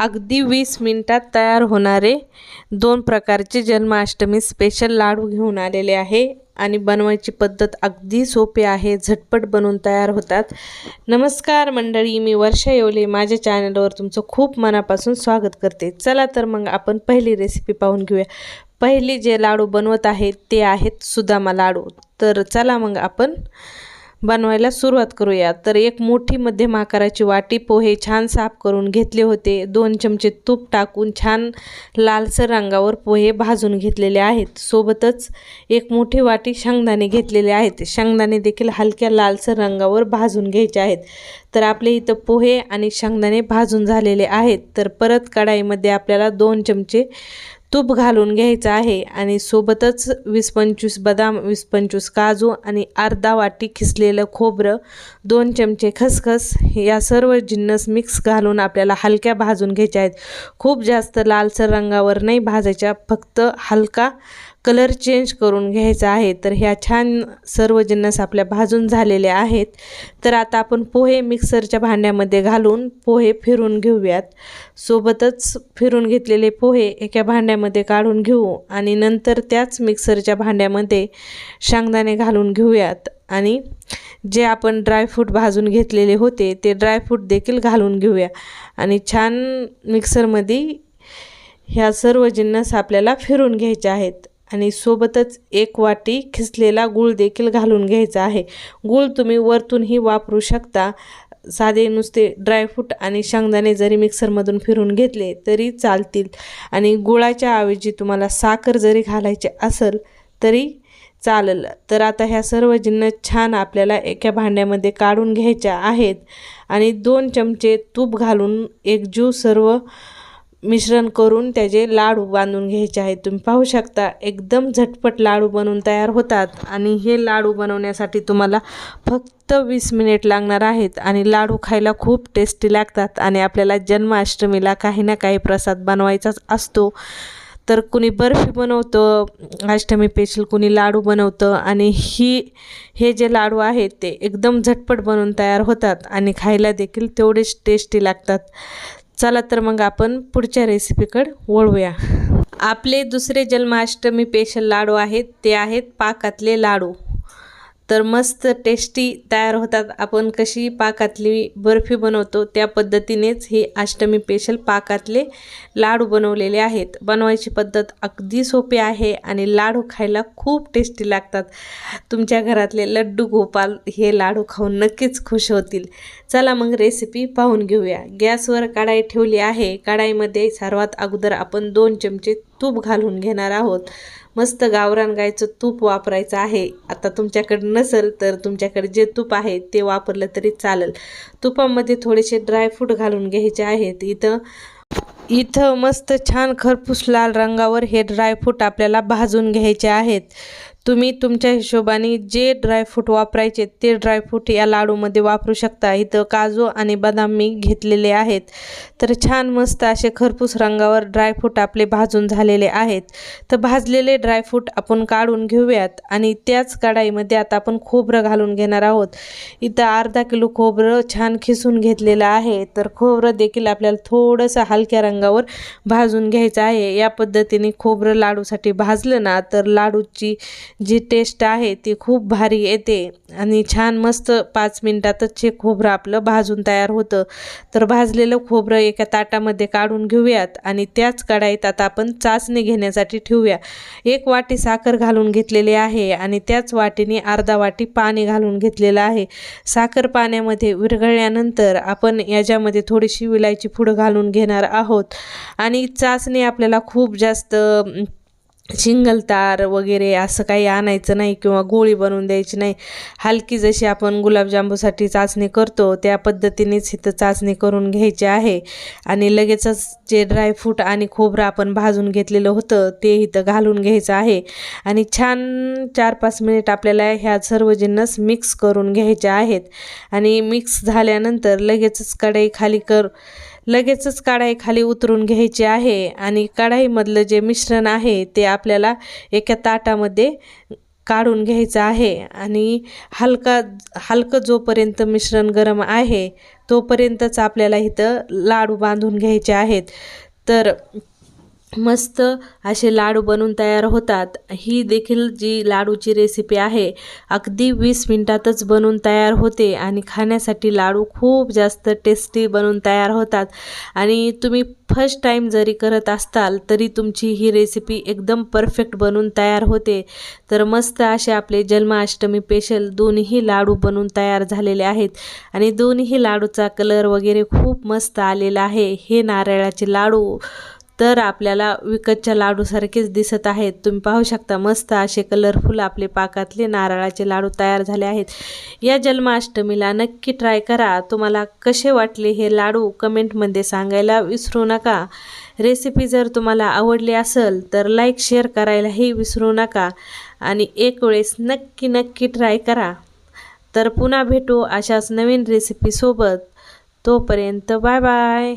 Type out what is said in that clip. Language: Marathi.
अगदी वीस मिनटात तयार होणारे दोन प्रकारचे जन्माष्टमी स्पेशल लाडू घेऊन आलेले आहे. आणि बनवायची पद्धत अगदी सोपी आहे. झटपट बनवून तयार होतात. नमस्कार मंडळी मी वर्षा येवले. माझ्या चॅनलवर तुमचं खूप मनापासून स्वागत करते. चला तर मग आपण पहिली रेसिपी पाहून घेऊया. पहिली जे लाडू बनवत आहेत ते आहेत सुदामा लाडू. तर चला मग आपण बनवायला सुरुवात करूया. तर एक मोठी मध्यम आकाराची वाटी पोहे छान साफ करून घेतले होते. दोन चमचे तूप टाकून छान लालसर रंगावर पोहे भाजून घेतलेले आहेत. सोबतच एक मोठी वाटी शेंगदाणे घेतलेले आहेत. शेंगदाणे देखील हलक्या लालसर रंगावर भाजून घ्यायचे आहेत. तर आपले इथं पोहे आणि शेंगदाणे भाजून झालेले आहेत. तर परत कढाईमध्ये आपल्याला दोन चमचे तूप घालून घ्यायचं आहे आणि सोबतच वीस पंचवीस बदाम वीस पंचवीस काजू आणि अर्धा वाटी खिसलेलं खोबरं दोन चमचे खसखस या सर्व जिन्नस मिक्स घालून आपल्याला हलक्या भाजून घ्यायच्या आहेत. खूप जास्त लालसर रंगावर नाही भाजायच्या फक्त हलका कलर चेंज करून घ्यायचा आहे तर ह्या छान सर्व जिन्नस आपल्या भाजून झालेले आहेत. तर आता आपण पोहे मिक्सरच्या भांड्यामध्ये घालून पोहे फिरून घेऊयात. सोबतच फिरून घेतलेले पोहे एका भांड्यामध्ये काढून घेऊ आणि नंतर त्याच मिक्सरच्या भांड्यामध्ये शेंगदाणे घालून घेऊयात. आणि जे आपण ड्रायफ्रूट भाजून घेतलेले होते ते ड्रायफ्रूट देखील घालून घेऊया. आणि छान मिक्सरमध्ये ह्या सर्व जिन्नस आपल्याला फिरून घ्यायचे आहेत. आणि सोबतच एक वाटी खिसलेला गूळ देखील घालून घ्यायचा आहे. गूळ तुम्ही वरतूनही वापरू शकता. साधे नुसते ड्रायफ्रूट आणि शेंगदाणे जरी मिक्सरमधून फिरून घेतले तरी चालतील. आणि गुळाच्या ऐवजी तुम्हाला साखर जरी घालायचे असेल तरी चालेल. तर आता ह्या सर्व जिन्न छान आपल्याला एका भांड्यामध्ये काढून घ्यायच्या आहेत. आणि दोन चमचे तूप घालून एक एकजीव सर्व मिश्रण करून त्याचे लाडू बांधून घ्यायचे आहेत. तुम्ही पाहू शकता एकदम झटपट लाडू बनवून तयार होतात. आणि हे लाडू बनवण्यासाठी तुम्हाला फक्त वीस मिनिट लागणार आहेत आणि लाडू खायला खूप टेस्टी लागतात. आणि आपल्याला जन्माष्टमीला काही ना काही प्रसाद बनवायचाच असतो. तर कुणी बर्फी बनवतं अष्टमी पेशल कुणी लाडू बनवतं आणि ही हे जे लाडू आहेत ते एकदम झटपट बनवून तयार होतात आणि खायला देखील तेवढेच टेस्टी लागतात. चला तर मग आपण पुढच्या रेसिपीकडे वळूया. आपले दुसरे जन्माष्टमी स्पेशल लाडू आहेत ते आहेत पाकातले लाडू. तर मस्त टेस्टी तयार होतात. आपण कशी पाकातली बर्फी बनवतो त्या पद्धतीनेच हे अष्टमी स्पेशल पाकातले लाडू बनवलेले आहेत. बनवायची पद्धत अगदी सोपी आहे आणि लाडू खायला खूप टेस्टी लागतात. तुमच्या घरातले लड्डू गोपाल हे लाडू खाऊन नक्कीच खुश होतील. चला मग रेसिपी पाहून घेऊया. गॅसवर कढाई ठेवली आहे. कढाईमध्ये सर्वात अगोदर आपण दोन चमचे तूप घालून घेणार आहोत. मस्त गावरान गायचं तूप वापरायचं आहे. आता तुमच्याकडे नसेल तर तुमच्याकडे जे तूप आहे ते वापरलं तरी चालेल. तुपामध्ये थोडेसे ड्रायफ्रूट घालून घ्यायचे आहेत. इथं इथं मस्त छान खरपूस लाल रंगावर हे ड्रायफ्रूट आपल्याला भाजून घ्यायचे आहेत. तुम्ही तुमच्या हिशोबाने जे ड्रायफ्रूट वापरायचे ते ड्रायफ्रूट या लाडूमध्ये वापरू शकता. इथं काजू आणि बदाम मी घेतलेले आहेत. तर छान मस्त असे खरपूस रंगावर ड्रायफ्रूट आपले भाजून झालेले आहेत. तर भाजलेले ड्रायफ्रूट आपण काढून घेऊयात आणि त्याच कढाईमध्ये आता आपण खोबरं घालून घेणार आहोत. इथं अर्धा किलो खोबरं छान खिसून घेतलेलं आहे. तर खोबरं देखील आपल्याला थोडंसं हलक्या रंगावर भाजून घ्यायचं आहे. या पद्धतीने खोबरं लाडूसाठी भाजलं ना तर लाडूची जी टेस्ट आहे ती खूप भारी येते आणि छान मस्त पाच मिनटातच हे खोबरं आपलं भाजून तयार होतं. तर भाजलेलं खोबरं एका ताटामध्ये काढून घेऊयात आणि त्याच कढाईत आता आपण चाचणी घेण्यासाठी ठेवूया. एक वाटी साखर घालून घेतलेली आहे आणि त्याच वाटीने अर्धा वाटी पाणी घालून घेतलेलं आहे. साखर पाण्यामध्ये विरघळल्यानंतर आपण याच्यामध्ये थोडीशी विलायची फुडं घालून घेणार आहोत. आणि चाचणी आपल्याला खूप जास्त शिंगल तार वगैरे असं काही आणायचं नाही किंवा गोळी बनवून द्यायची नाही. हलकी जशी आपण गुलाबजांबूसाठी चाचणी करतो त्या पद्धतीनेच इथं चाचणी करून घ्यायची आहे. आणि लगेचच जे ड्रायफ्रूट आणि खोबरं आपण भाजून घेतलेलं होतं ते इथं घालून घ्यायचं आहे. आणि छान चार पाच मिनिट आपल्याला ह्या सर्व जिन्नस मिक्स करून घ्यायच्या आहेत. आणि मिक्स झाल्यानंतर लगेचच कढई खाली कर लगेचच कढाई खाली उतरून घ्यायची आहे आणि कढाईमधलं जे मिश्रण आहे ते आपल्याला एका ताटामध्ये काढून घ्यायचं आहे. आणि हलका हलकं जोपर्यंत मिश्रण गरम आहे तोपर्यंतच आपल्याला इथं लाडू बांधून घ्यायचे आहेत. तर मस्त असे लाडू बनून तयार होतात. ही देखील जी लाडूची रेसिपी आहे अगदी वीस मिनटातच बनवून तयार होते आणि खाण्यासाठी लाडू खूप जास्त टेस्टी बनवून तयार होतात. आणि तुम्ही फर्स्ट टाईम जरी करत असताल तरी तुमची ही रेसिपी एकदम परफेक्ट बनवून तयार होते. तर मस्त असे आपले जन्माष्टमी स्पेशल दोन्ही लाडू बनवून तयार झालेले आहेत. आणि दोन्ही लाडूचा कलर वगैरे खूप मस्त आलेला आहे. हे नारळाचे लाडू तर आपल्याला विकतच्या लाडूसारखेच दिसत आहेत. तुम्ही पाहू शकता मस्त असे कलरफुल आपले पाकातले नारळाचे लाडू तयार झाले आहेत. या जन्माष्टमीला नक्की ट्राय करा. तुम्हाला कसे वाटले हे लाडू कमेंटमध्ये सांगायला विसरू नका. रेसिपी जर तुम्हाला आवडली असेल तर लाईक शेअर करायलाही विसरू नका. आणि एक वेळेस नक्की नक्की ट्राय करा. तर पुन्हा भेटू अशाच नवीन रेसिपीसोबत तोपर्यंत बाय बाय